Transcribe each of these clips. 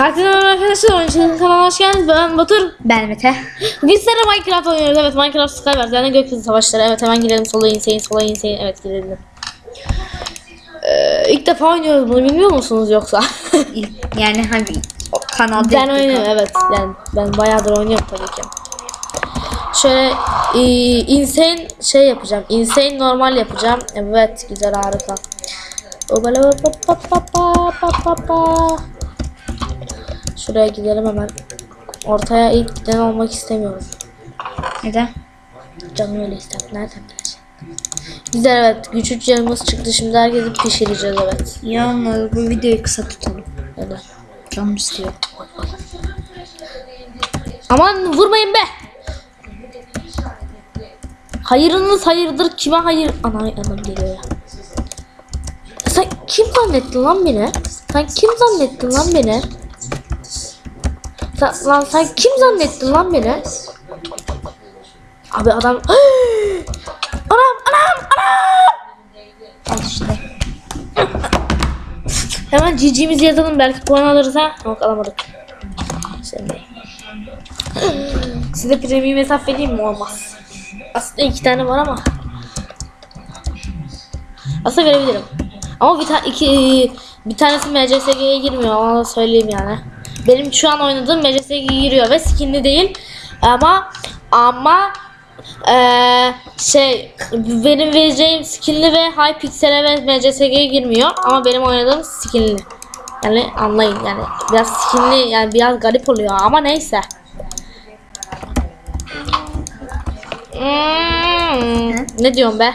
Herkese merhaba arkadaşlar. Oyuncuların kanalına hoş geldiniz. Ben Batur. Ben Mete. Bugün sizlerle Minecraft oynuyoruz. Evet Minecraft Skywars. Yani gökyüzü savaşları. Evet hemen girelim. Sola inseyin, sola inseyin. Evet girelim. Ee, ilk defa oynuyoruz bunu bilmiyor musunuz yoksa? Yani hani kanalda ben oynuyorum evet. Yani ben bayağıdır oynuyorum tabii ki. Şöyle e, insane şey yapacağım. Insane normal yapacağım. Evet güzel harika. Obala pa pa pa pa pa pa pa. Şuraya gidelim hemen. Ortaya ilk giden olmak istemiyorum. Neden? Canım öyle ister. Nereden bilecek? Güzel evet. Güç üç canımız çıktı. Şimdi herkesi pişireceğiz evet. Yalnız bu videoyu kısa tutalım. Öyle. Canım istiyor. Aman vurmayın be. Hayırınız hayırdır. Kime hayır? Ana anam geliyor ya. Sen kim zannettin lan beni? Sen kim zannettin lan beni? Sen, lan sen kim zannettin lan beni? Abi adam... anam anam anam! Al işte. Hemen GG'mizi yazalım belki puan alırız ha. Yok alamadık. Şimdi. Size premium hesap vereyim mi? Olmaz. Aslında iki tane var ama. Aslında verebilirim. Ama bir tane iki bir tanesi MCSG'ye girmiyor. Da söyleyeyim yani. Benim şu an oynadığım MCSG'ye giriyor ve skinli değil. Ama ama eee şey benim vereceğim skinli ve Hypixel'e ve MCSG'ye girmiyor ama benim oynadığım skinli. Yani anlayın yani biraz skinli yani biraz garip oluyor ama neyse. Hmm, ne diyorum be?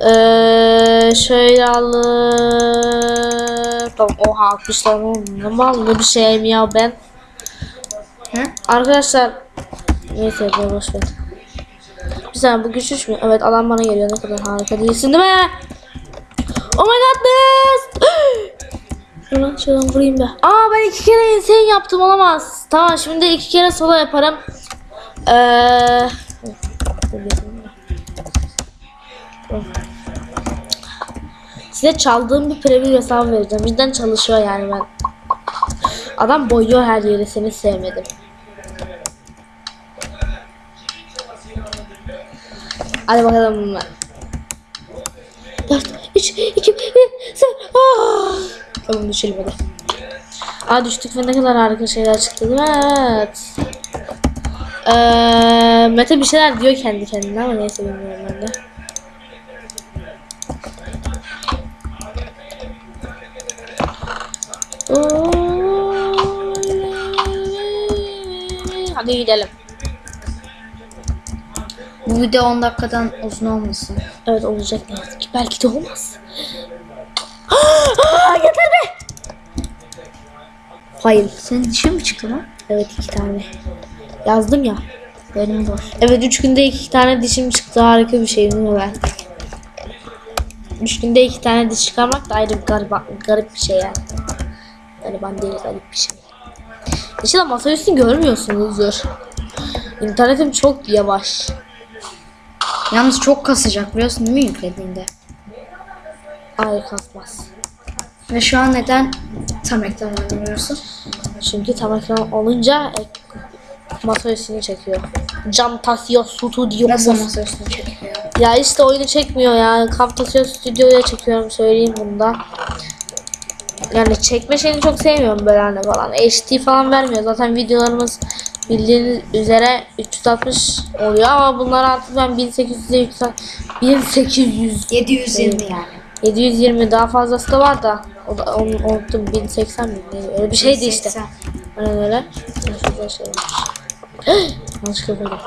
Ee, şöyle alıp tamam oha 60 tane oldu. ne mallı bir şeyim ya ben. Hı? Arkadaşlar neyse ben boş ver. Bir saniye bu güç üç mü? Evet adam bana geliyor ne kadar harika değilsin değil mi? Oh my godness! Şuradan şuradan vurayım be. Aa ben iki kere insane yaptım olamaz. Tamam şimdi iki kere sola yaparım. Eee... Size çaldığım bir preview hesabı vereceğim. Cidden çalışıyor yani ben. Adam boyuyor her yeri seni sevmedim. Hadi bakalım. 4, 3, 2, 1, 0. Tamam düşelim hadi. Aa düştük ve ne kadar harika şeyler çıktı değil mi? Evet. Ee, Mete bir şeyler diyor kendi kendine ama neyse bilmiyorum ben de. Hadi gidelim. Bu video 10 dakikadan uzun olmasın. Evet olacak ne yazık ki. Belki de olmaz. Aa, yeter be. Hayır. Senin dişin mi çıktı lan? Evet iki tane. Yazdım ya. Benim boş. Evet üç günde iki tane dişim çıktı. Harika bir şey değil mi ben? Üç günde iki tane diş çıkarmak da ayrı bir garip, garip bir şey yani. Gariban değil garip bir şey. İnşallah masaüstü görmüyorsunuzdur. İnternetim çok yavaş. Yalnız çok kasacak biliyorsun değil mi yüklediğinde? Hayır kasmaz. Ve şu an neden tam ekran oynamıyorsun? Çünkü tam ekran olunca ek, masa üstünü çekiyor. Camtasia Studio. Nasıl masa üstüne çekiyor? Ya işte oyunu çekmiyor ya. Camtasia Studio'ya çekiyorum söyleyeyim bunda. Yani çekme şeyini çok sevmiyorum böyle hani falan. HD falan vermiyor. Zaten videolarımız bildiğiniz üzere 360 oluyor ama bunlar artık ben 1800'e yüksel 1800 720 yani. 720 daha fazlası da var da o da onu unuttum 1080 mi öyle bir şeydi işte. 1080. Aynen öyle. Şurada şey. Yanlışlıkla koydum.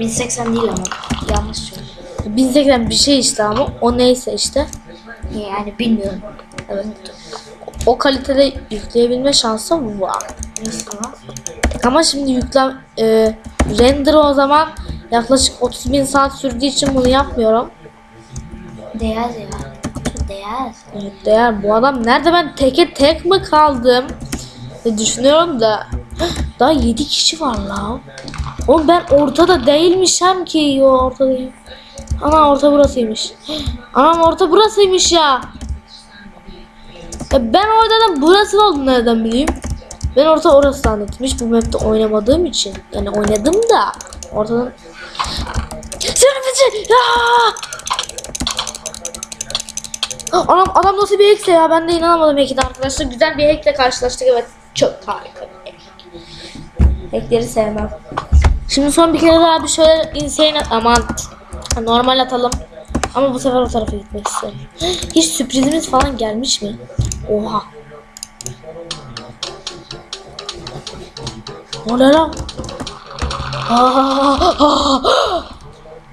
1080 değil ama yanlış söylüyorum. 1080 bir şey işte ama o neyse işte. Yani bilmiyorum. Evet. O kalitede yükleyebilme şansım var. Nasıl ama? Şimdi yüklem e, render o zaman yaklaşık 30 bin saat sürdüğü için bunu yapmıyorum. Değer ya. Değer. Evet, değer bu adam nerede ben teke tek mi kaldım? Ve düşünüyorum da daha 7 kişi var lan. Oğlum ben ortada değilmişim ki. Yo orta değil. Ana orta burasıymış. Anam orta burasıymış ya. E ben oradan burası oldu nereden bileyim? Ben orta orası zannettim. Hiç bu map'te oynamadığım için. Yani oynadım da ortadan Sürpriz! Ya! Anam adam nasıl bir hackse ya ben de inanamadım hack'ine arkadaşlar. Güzel bir hackle karşılaştık evet. Çok harika bir hack. Hackleri sevmem. Şimdi son bir kere daha bir şöyle insane aman normal atalım. Ama bu sefer o tarafa gitmek istiyorum. Hiç sürprizimiz falan gelmiş mi? Oha. Ne oluyor lan?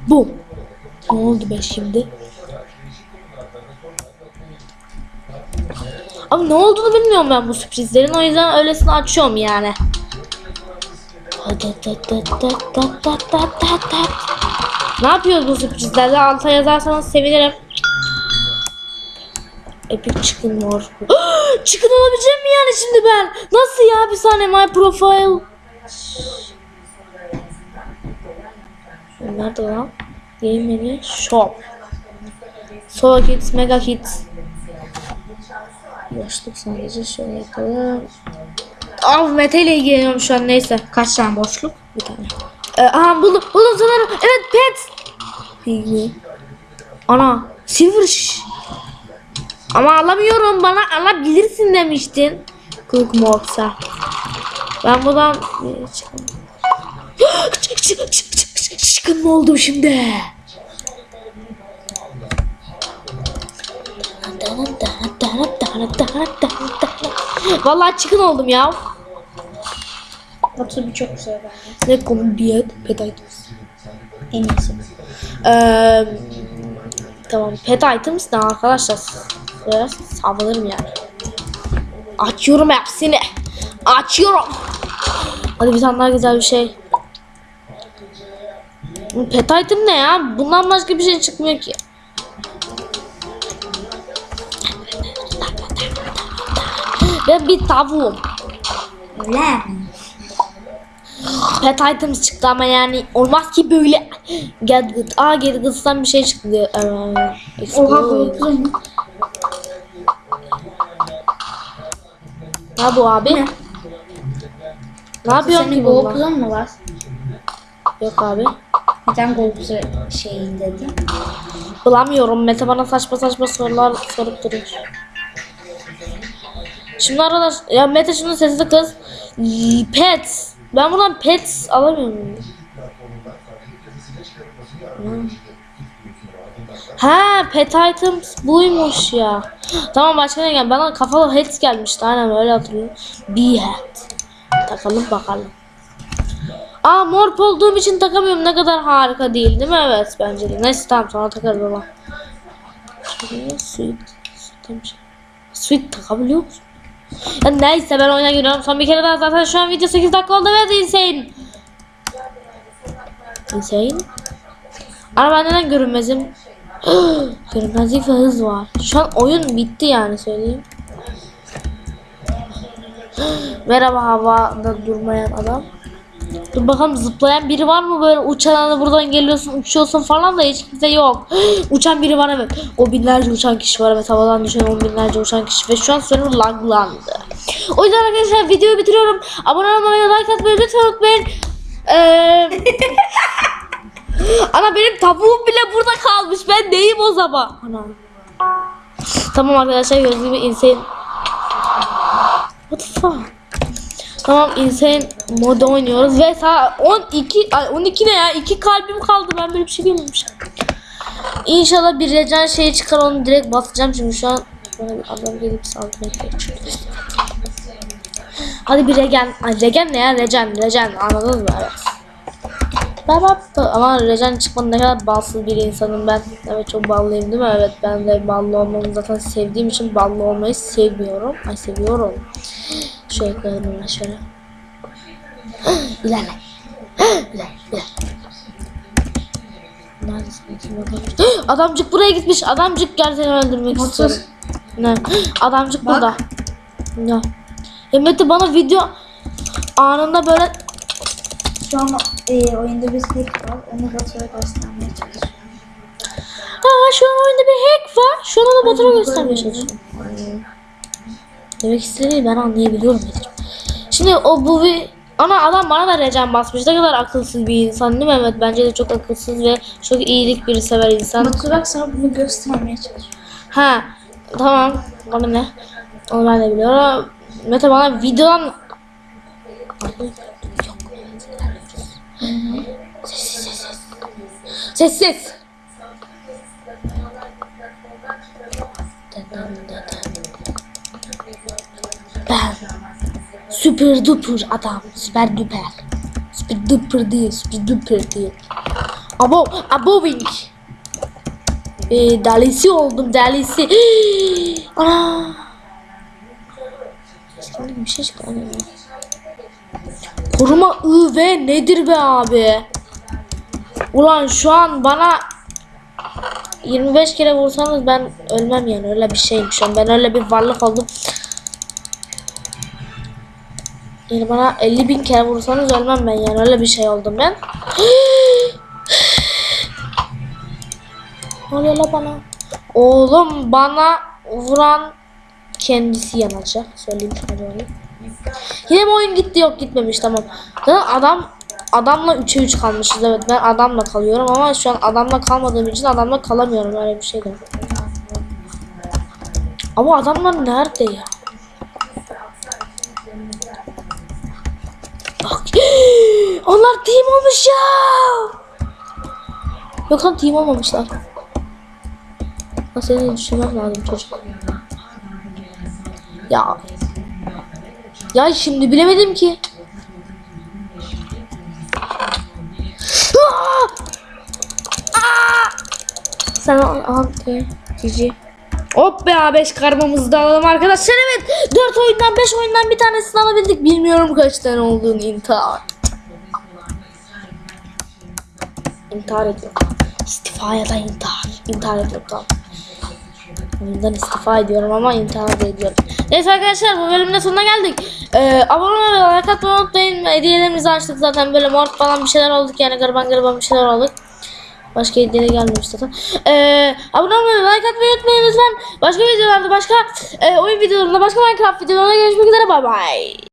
Bu. Ne oldu be şimdi? Abi ne olduğunu bilmiyorum ben bu sürprizlerin. O yüzden öylesine açıyorum yani. Ne yapıyoruz bu sürprizlerde? Alta yazarsanız sevinirim. Epic Chicken More. Chicken olabileceğim mi yani şimdi ben? Nasıl ya? Bir saniye my profile. Nerede lan? Game menü shop. Solo Kids, Mega Kids. Boşluk sadece şöyle yapalım. Av Mete ile ilgileniyorum şu an neyse. Kaç tane boşluk? Bir tane. Ee, aha buldum, buldum sanırım. Evet pet. Piggy. Ana silver. Ama alamıyorum bana alabilirsin demiştin. Cook Moxa. Ben buradan çıkın. çık çık çık çık çık çıkın mı oldum şimdi? Vallahi çıkın oldum ya. Batu bir çok güzel bence. Ne kombiyet pedayız. En iyisi. Ee, tamam pet items ne arkadaşlar? Böyle savunırım yani. Açıyorum hepsini. Açıyorum. Hadi bir tane daha güzel bir şey. Pet item ne ya? Bundan başka bir şey çıkmıyor ki. Ve bir tavuğum. Mi? Pet items çıktı ama yani olmaz ki böyle. Gadget. Aa Gadget'tan bir şey çıktı. Ee, Oha explode. Bu abi? Ne? Ne yapıyorsun Senin ki bununla? GoPro mu var? Yok abi. Tane GoPro şeyin dedi. Bulamıyorum. Mete bana saçma saçma sorular sorup duruyor. Şimdi arkadaş ya Mete şunun sesi kız. Pets. Ben buradan pets alamıyorum. Ha pet items buymuş ya. Tamam başka ne gel? Bana kafalı hats gelmişti. Aynen öyle hatırlıyorum. Bir hat. Takalım bakalım. Aa morp olduğum için takamıyorum. Ne kadar harika değil değil mi? Evet bence de. Neyse tamam sonra takarız ama. Sweet. Demiş. Sweet takabiliyor musun? Ya neyse ben oyuna giriyorum. Son bir kere daha zaten şu an video 8 dakika oldu ve insane. Insane. Ama neden görünmezim? Görünmezlik ve hız var. Şu an oyun bitti yani söyleyeyim. Merhaba havada durmayan adam. Dur bakalım zıplayan biri var mı böyle uçan buradan geliyorsun uçuyorsun falan da hiç kimse yok. uçan biri var evet. O binlerce uçan kişi var evet havadan düşen on binlerce uçan kişi ve şu an server laglandı. O yüzden arkadaşlar videoyu bitiriyorum. Abone olmayı like atmayı lütfen unutmayın. Ee, Ana benim tavuğum bile burada kalmış. Ben neyim o zaman? Ana. Tamam arkadaşlar gördüğünüz gibi insane. What the fuck? Tamam insane moda oynuyoruz ve sağ 12 ay 12 ne ya? 2 kalbim kaldı. Ben böyle bir şey bilmemişim. İnşallah bir recan şeyi çıkar onu direkt basacağım çünkü şu an bana bir adam gelip saldırmaya çalışıyor. Hadi bir regen. Ay regen ne ya? Regen, regen. Anladınız mı? Evet. Ben bak- ama Recan çıkmadı ne kadar balsız bir insanım ben. Evet çok ballıyım değil mi? Evet ben de ballı olmamı zaten sevdiğim için ballı olmayı sevmiyorum. Ay seviyorum. Şöyle koyalım şöyle. İlerle. İlerle. ilerle. Neredesin? Kim adamcık? Adamcık buraya gitmiş. Adamcık gel seni öldürmek Otur. istiyorum. Ne? Adamcık Bak. burada. Ya Mete bana video anında böyle Şu an e, oyunda bir hack var. Onu Batu'ya göstermeye çalışıyorum. Aa şu an oyunda bir hack var. Şu an da Batur'a göstermeye çalışıyorum. Demek istediğini ben anlayabiliyorum. Şimdi o bu bir ana adam bana da recem basmış. Ne kadar akılsız bir insan değil mi? Evet bence de çok akılsız ve çok iyilik bir sever insan. Batu bak sana bunu göstermeye çalışıyorum. Ha tamam. Bana ne? Onu ben de biliyorum. Mete bana videodan Sessiz. Ben süper duper adam. Süper duper. Süper duper değil. Süper duper değil. Abo, abo wink. Ee, delisi oldum delisi. Ana. Bir şey. Ana. Koruma I ve nedir be abi? Ulan şu an bana 25 kere vursanız ben ölmem yani öyle bir şeyim şu an. Ben öyle bir varlık oldum. Yani bana 50 bin kere vursanız ölmem ben yani öyle bir şey oldum ben. Ne oluyor la bana? Oğlum bana vuran kendisi yanacak. Söyleyeyim sana böyle. Yine mi oyun gitti yok gitmemiş tamam. Adam adamla 3'e 3 kalmışız evet ben adamla kalıyorum ama şu an adamla kalmadığım için adamla kalamıyorum öyle bir şey de. Ama adamlar nerede ya? Bak. Onlar team olmuş ya. Yok lan team olmamışlar. Ha seni düşünmem lazım çocuk. Ya. Ya şimdi bilemedim ki. Al, Cici. Hop be A5 karmamızı da alalım arkadaşlar. Evet 4 oyundan 5 oyundan bir tanesini alabildik. Bilmiyorum kaç tane olduğunu intihar. İntihar ediyorum. İstifa ya da intihar. İntihar ediyorum tamam. Oyundan istifa ediyorum ama intihar da ediyorum. Neyse arkadaşlar bu bölümün sonuna geldik. Ee, abone olmayı ve like atmayı unutmayın. Hediyelerimizi açtık zaten böyle mort falan bir şeyler olduk yani gariban gariban bir şeyler olduk. Başka hediye gelmemiş zaten. Ee, abone olmayı like atmayı unutmayın lütfen. Başka videolarda başka e, oyun videolarında başka Minecraft videolarında görüşmek üzere. Bay bay.